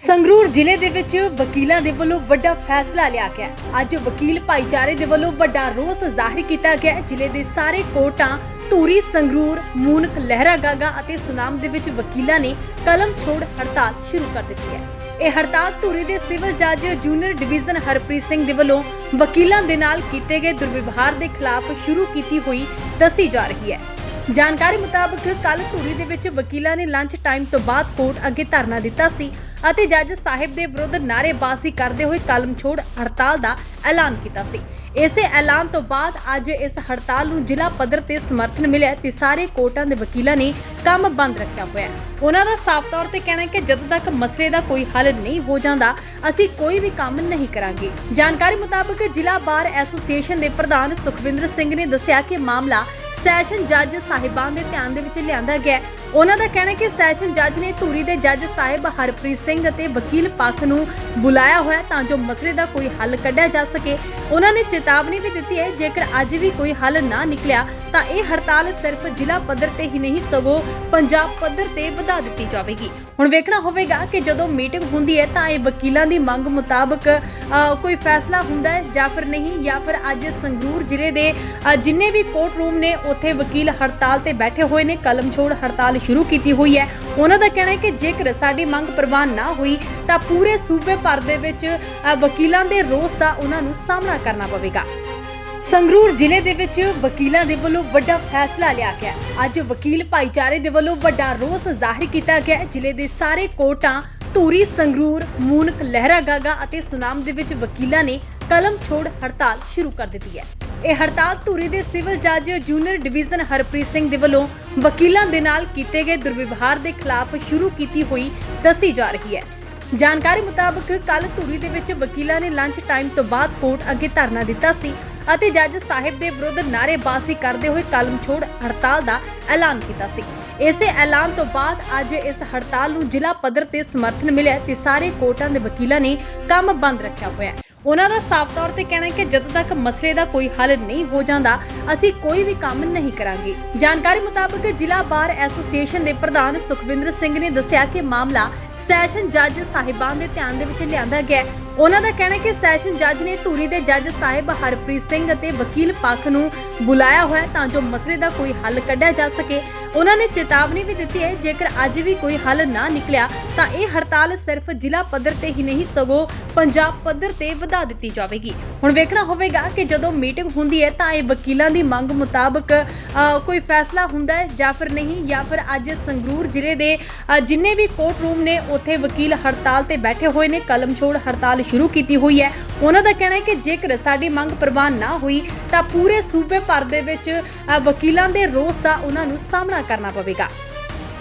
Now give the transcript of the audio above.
ਸੰਗਰੂਰ ਜ਼ਿਲ੍ਹੇ ਦੇ ਵਿੱਚ ਵਕੀਲਾਂ ਦੇ ਵੱਲੋਂ ਵੱਡਾ ਫੈਸਲਾ ਲਿਆ ਗਿਆ ਅੱਜ ਵਕੀਲ ਭਾਈਚਾਰੇ ਦੇ ਵੱਲੋਂ ਵੱਡਾ ਰੋਸ ਜ਼ਾਹਿਰ ਕੀਤਾ ਗਿਆ ਜ਼ਿਲ੍ਹੇ ਦੇ ਸਾਰੇ ਕੋਰਟਾਂ, ਧੂਰੀ, ਸੰਗਰੂਰ, ਮੂਨਕ ਲਹਿਰਾਗਾਗਾ ਅਤੇ ਸੁਨਾਮ ਦੇ ਵਿੱਚ ਵਕੀਲਾਂ ਨੇ ਕਲਮ ਛੋੜ ਹੜਤਾਲ ਸ਼ੁਰੂ ਕਰ ਦਿੱਤੀ ਹੈ। ਇਹ ਹੜਤਾਲ ਧੂਰੀ ਦੇ ਸਿਵਲ ਜੱਜ ਜੂਨੀਅਰ ਡਿਵੀਜ਼ਨ ਹਰਪ੍ਰੀਤ ਸਿੰਘ ਦੇ ਵੱਲੋਂ ਵਕੀਲਾਂ ਦੇ ਨਾਲ ਕੀਤੇ ਗਏ ਦੁਰਵਿਵਹਾਰ ਦੇ ਖਿਲਾਫ ਸ਼ੁਰੂ ਕੀਤੀ ਹੋਈ ਦੱਸੀ ਜਾ ਰਹੀ ਹੈ। ਜਾਣਕਾਰੀ ਮੁਤਾਬਕ ਕੱਲ ਧੂਰੀ ਦੇ ਵਿੱਚ ਵਕੀਲਾਂ ਨੇ ਲੰਚ ਟਾਈਮ ਤੋਂ ਬਾਅਦ ਕੋਰਟ ਅੱਗੇ ਧਰਨਾ ਦਿੱਤਾ ਸੀ। ਅਤੇ ਜੱਜ ਸਾਹਿਬ ਦੇ ਵਿਰੁੱਧ ਨਾਅਰੇਬਾਜ਼ੀ ਕਰਦੇ ਹੋਏ ਕਲਮ ਛੋੜ ਹੜਤਾਲ ਦਾ ਐਲਾਨ ਕੀਤਾ ਸੀ। ਇਸੇ ਐਲਾਨ ਤੋਂ ਬਾਅਦ ਅੱਜ ਇਸ ਹੜਤਾਲ ਨੂੰ ਜ਼ਿਲ੍ਹਾ ਪੱਧਰ ਤੇ ਸਮਰਥਨ ਮਿਲਿਆ ਤੇ ਸਾਰੇ ਕੋਰਟਾਂ ਦੇ ਵਕੀਲਾਂ ਨੇ ਕੰਮ ਬੰਦ ਰੱਖਿਆ ਹੋਇਆ ਉਹਨਾਂ ਦਾ ਸਾਫ਼ ਤੌਰ ਤੇ ਕਹਿਣਾ ਹੈ ਕਿ ਜਦੋਂ ਤੱਕ ਮਸਲੇ ਦਾ ਕੋਈ ਹੱਲ ਨਹੀਂ ਹੋ ਜਾਂਦਾ, ਅਸੀਂ ਕੋਈ ਵੀ ਕੰਮ ਨਹੀਂ ਕਰਾਂਗੇ। ਜਾਣਕਾਰੀ ਮੁਤਾਬਕ ਜ਼ਿਲ੍ਹਾ ਬਾਰ ਐਸੋਸੀਏਸ਼ਨ ਦੇ ਪ੍ਰਧਾਨ ਸੁਖਵਿੰਦਰ ਸਿੰਘ ਨੇ ਦੱਸਿਆ ਕਿ ਮਾਮਲਾ ਸੈਸ਼ਨ ਜੱਜ ਸਾਹਿਬਾਨ ਦੇ ਧਿਆਨ ਦੇ ਵਿੱਚ ਲਿਆਂਦਾ ਗਿਆ ਉਹਨਾਂ ਦਾ ਕਹਿਣਾ ਹੈ ਕਿ ਸੈਸ਼ਨ ਜੱਜ ਨੇ ਧੂਰੀ ਦੇ ਜੱਜ ਸਾਹਿਬ ਹਰਪ੍ਰੀਤ ਸਿੰਘ ਅਤੇ ਵਕੀਲ ਪੱਖ ਨੂੰ ਬੁਲਾਇਆ ਹੋਇਆ ਤਾਂ ਜੋ ਮਸਲੇ ਦਾ ਕੋਈ ਹੱਲ ਕੱਢਿਆ ਜਾ ਸਕੇ। ਉਹਨਾਂ ਨੇ ਚੇਤਾਵਨੀ ਵੀ ਦਿੱਤੀ ਹੈ, ਜੇਕਰ ਅੱਜ ਵੀ ਕੋਈ ਹੱਲ ਨਾ ਨਿਕਲਿਆ, ਤਾਂ ਇਹ ਹੜਤਾਲ ਸਿਰਫ ਜ਼ਿਲ੍ਹਾ ਪੱਧਰ ਤੇ ਹੀ ਨਹੀਂ, ਸਗੋਂ ਪੰਜਾਬ ਪੱਧਰ ਤੇ ਵਧਾ ਦਿੱਤੀ ਜਾਵੇਗੀ। ਹੁਣ ਵੇਖਣਾ ਹੋਵੇਗਾ ਕਿ ਜਦੋਂ ਮੀਟਿੰਗ ਹੁੰਦੀ ਹੈ, ਤਾਂ ਇਹ ਵਕੀਲਾਂ ਦੀ ਮੰਗ ਮੁਤਾਬਕ ਕੋਈ ਫੈਸਲਾ ਹੁੰਦਾ ਹੈ ਜਾਂ ਫਿਰ ਨਹੀਂ, ਜਾਂ ਫਿਰ ਅੱਜ ਸੰਗਰੂਰ ਜ਼ਿਲ੍ਹੇ ਦੇ ਜਿੰਨੇ ਵੀ ਕੋਰਟ ਰੂਮ ਨੇ, ਉੱਥੇ ਵਕੀਲ ਹੜਤਾਲ ਤੇ ਬੈਠੇ ਹੋਏ ਨੇ ਕਲਮ ਛੋੜ ਹੜਤਾਲ ਸ਼ੁਰੂ ਕੀਤੀ ਹੋਈ ਹੈ। ਉਹਨਾਂ ਦਾ ਕਹਿਣਾ ਹੈ ਕਿ ਜੇਕਰ ਸਾਡੀ ਮੰਗ ਪ੍ਰਵਾਨ ਨਾ ਹੋਈ, ਤਾਂ ਪੂਰੇ ਸੂਬੇ ਭਰ ਦੇ ਵਿੱਚ ਵਕੀਲਾਂ ਦੇ ਰੋਸ ਦਾ ਉਹਨਾਂ ਨੂੰ ਸਾਹਮਣਾ ਕਰਨਾ ਪਵੇਗਾ। ਸੰਗਰੂਰ ਜ਼ਿਲ੍ਹੇ ਦੇ ਵਿੱਚ ਵਕੀਲਾਂ ਦੇ ਵੱਲੋਂ ਵੱਡਾ ਫੈਸਲਾ ਲਿਆ ਗਿਆ। ਅੱਜ ਵਕੀਲ ਭਾਈਚਾਰੇ ਦੇ ਵੱਲੋਂ ਵੱਡਾ ਰੋਸ ਜ਼ਾਹਿਰ ਕੀਤਾ ਗਿਆ ਹੈ। ਜ਼ਿਲ੍ਹੇ ਦੇ ਸਾਰੇ ਕੋਰਟਾਂ, ਧੂਰੀ, ਸੰਗਰੂਰ, ਮੂਨਕ, ਲਹਿਰਾਗਾਗਾ ਅਤੇ ਸੁਨਾਮ ਦੇ ਵਿੱਚ ਵਕੀਲਾਂ ਨੇ ਕਲਮ ਛੋੜ ਹੜਤਾਲ ਸ਼ੁਰੂ ਕਰ ਦਿੱਤੀ ਹੈ। ਇਹ ਹੜਤਾਲ ਧੂਰੀ ਦੇ ਸਿਵਲ ਜੱਜ ਜੂਨੀਅਰ ਡਿਵੀਜ਼ਨ ਹਰਪ੍ਰੀਤ ਸਿੰਘ ਦੇ ਵੱਲੋਂ ਵਕੀਲਾਂ ਦੇ ਨਾਲ ਕੀਤੇ ਗਏ ਦੁਰਵਿਵਹਾਰ ਦੇ ਖਿਲਾਫ ਸ਼ੁਰੂ ਕੀਤੀ ਹੋਈ ਦੱਸੀ ਜਾ ਰਹੀ ਹੈ। ਜਾਣਕਾਰੀ ਮੁਤਾਬਕ ਕੱਲ ਧੂਰੀ ਦੇ ਵਿੱਚ ਵਕੀਲਾਂ ਨੇ ਲੰਚ ਟਾਈਮ ਤੋਂ ਬਾਅਦ ਕੋਰਟ ਅੱਗੇ ਧਰਨਾ ਦਿੱਤਾ ਸੀ ਅਤੇ ਜੱਜ ਸਾਹਿਬ ਦੇ ਵਿਰੁੱਧ ਨਾਅਰੇਬਾਜ਼ੀ ਕਰਦੇ ਹੋਏ ਕਲਮ ਛੋੜ ਹੜਤਾਲ ਦਾ ਐਲਾਨ ਕੀਤਾ ਸੀ। ਇਸੇ ਐਲਾਨ ਤੋਂ ਬਾਅਦ ਅੱਜ ਇਸ ਹੜਤਾਲ ਨੂੰ ਜ਼ਿਲ੍ਹਾ ਪੱਧਰ ਤੇ ਸਮਰਥਨ ਮਿਲਿਆ ਤੇ ਸਾਰੇ ਕੋਰਟਾਂ ਦੇ ਵਕੀਲਾਂ ਨੇ ਕੰਮ ਬੰਦ ਰੱਖਿਆ ਹੋਇਆ ਹੈ। ਉਹਨਾਂ ਦਾ ਸਾਫ਼ ਤੌਰ ਤੇ ਕਹਿਣਾ ਹੈ ਕਿ ਜਦੋਂ ਤੱਕ ਮਸਲੇ ਦਾ ਕੋਈ ਹੱਲ ਨਹੀਂ ਹੋ ਜਾਂਦਾ, ਅਸੀਂ ਕੋਈ ਵੀ ਕੰਮ ਨਹੀਂ ਕਰਾਂਗੇ। ਜਾਣਕਾਰੀ ਮੁਤਾਬਕ ਜ਼ਿਲ੍ਹਾ ਬਾਰ ਐਸੋਸੀਏਸ਼ਨ ਦੇ ਪ੍ਰਧਾਨ ਸੁਖਵਿੰਦਰ ਸਿੰਘ ਨੇ ਦੱਸਿਆ ਕਿ ਮਾਮਲਾ ਸੈਸ਼ਨ ਜੱਜ ਸਾਹਿਬਾਨ ਦੇ ਧਿਆਨ ਦੇ ਵਿੱਚ ਲਿਆਂਦਾ ਗਿਆ ਉਹਨਾਂ ਦਾ ਕਹਿਣਾ ਕਿ ਸੈਸ਼ਨ ਜੱਜ ਨੇ ਧੂਰੀ ਦੇ ਜੱਜ ਸਾਹਿਬ ਹਰਪ੍ਰੀਤ ਸਿੰਘ ਅਤੇ ਵਕੀਲ ਪੱਖ ਨੂੰ ਬੁਲਾਇਆ ਹੋਇਆ ਤਾਂ ਜੋ ਮਸਲੇ ਦਾ ਕੋਈ ਹੱਲ ਕੱਢਿਆ ਜਾ ਸਕੇ। ਉਹਨਾਂ ਨੇ ਚੇਤਾਵਨੀ ਵੀ ਦਿੱਤੀ ਹੈ, ਜੇਕਰ ਅੱਜ ਵੀ ਕੋਈ ਹੱਲ ਨਾ ਨਿਕਲਿਆ, ਤਾਂ ਇਹ ਹੜਤਾਲ ਸਿਰਫ ਜ਼ਿਲ੍ਹਾ ਪੱਧਰ ਤੇ ਹੀ ਨਹੀਂ, ਸਗੋਂ ਪੰਜਾਬ ਪੱਧਰ ਤੇ ਵਧਾ ਦਿੱਤੀ ਜਾਵੇਗੀ। ਹੁਣ ਵੇਖਣਾ ਹੋਵੇਗਾ ਕਿ ਜਦੋਂ ਮੀਟਿੰਗ ਹੁੰਦੀ ਹੈ, ਤਾਂ ਇਹ ਵਕੀਲਾਂ ਦੀ ਮੰਗ ਮੁਤਾਬਕ ਕੋਈ ਫੈਸਲਾ ਹੁੰਦਾ ਹੈ ਜਾਂ ਫਿਰ ਨਹੀਂ, ਜਾਂ ਫਿਰ ਅੱਜ ਸੰਗਰੂਰ ਜ਼ਿਲ੍ਹੇ ਦੇ ਜਿੰਨੇ ਵੀ ਕੋਰਟ ਰੂਮ ਨੇ, ਉੱਥੇ ਵਕੀਲ ਹੜਤਾਲ ਤੇ ਬੈਠੇ ਹੋਏ ਨੇ ਕਲਮ ਛੋੜ ਹੜਤਾਲ ਸ਼ੁਰੂ ਕੀਤੀ ਹੋਈ ਹੈ। ਉਹਨਾਂ ਦਾ ਕਹਿਣਾ ਹੈ ਕਿ ਜੇਕਰ ਸਾਡੀ ਮੰਗ ਪ੍ਰਵਾਨ ਨਾ ਹੋਈ, ਤਾਂ ਪੂਰੇ ਸੂਬੇ ਭਰ ਦੇ ਵਿੱਚ ਵਕੀਲਾਂ ਦੇ ਰੋਸ ਦਾ ਉਹਨਾਂ ਨੂੰ ਸਾਹਮਣਾ ਕਰਨਾ ਪਵੇਗਾ।